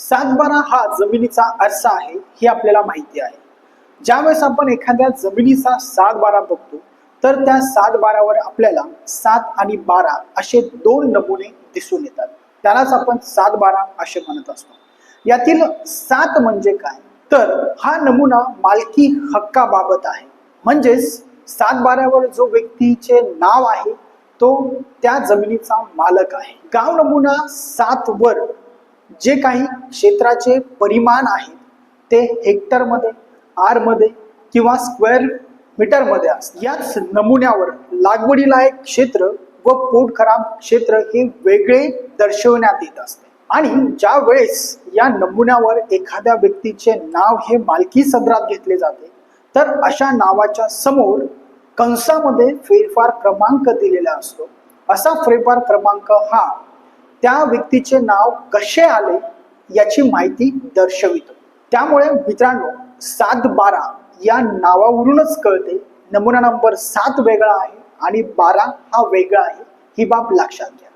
सातबारा हा जमिनीचा आरसा आहे हे आपल्याला माहिती आहे. ज्यावेळेस आपण एखाद्या जमिनीचा सातबारा बघतो तर त्या सातबारावर आपल्याला सात आणि बारा असे दोन नमुने दिसून येतात. त्यालाच आपण सातबारा असे म्हणत असतो. यातील सात म्हणजे काय? तर हा नमुना मालकी हक्काबाबत आहे. म्हणजेच सातबाऱ्यावर जो व्यक्तीचे नाव आहे तो त्या जमिनीचा मालक आहे. गाव नमुना सात वर जे काही क्षेत्राचे परिमाण आहे ते हेक्टरमध्ये आरमध्ये किंवा स्क्वेअर मीटरमध्ये असते. याच नमुन्यावर लागवडीला एक क्षेत्र व पोट खराब क्षेत्र हे वेगळे दर्शवण्यात येत असते. आणि ज्या वेळेस या नमुन्यावर एखाद्या व्यक्तीचे नाव हे मालकी सदरात घेतले जाते तर अशा नावाच्या समोर कंसामध्ये फेरफार क्रमांक दिलेला असतो. असा फेरफार क्रमांक हा त्या व्यक्तीचे नाव कसे आले याची माहिती दर्शवितो. त्यामुळे मित्रांनो सात बारा या नावावरूनच कळते. नमुना नंबर सात वेगळा आहे आणि बारा हा वेगळा आहे. ही बाब लक्षात घ्या.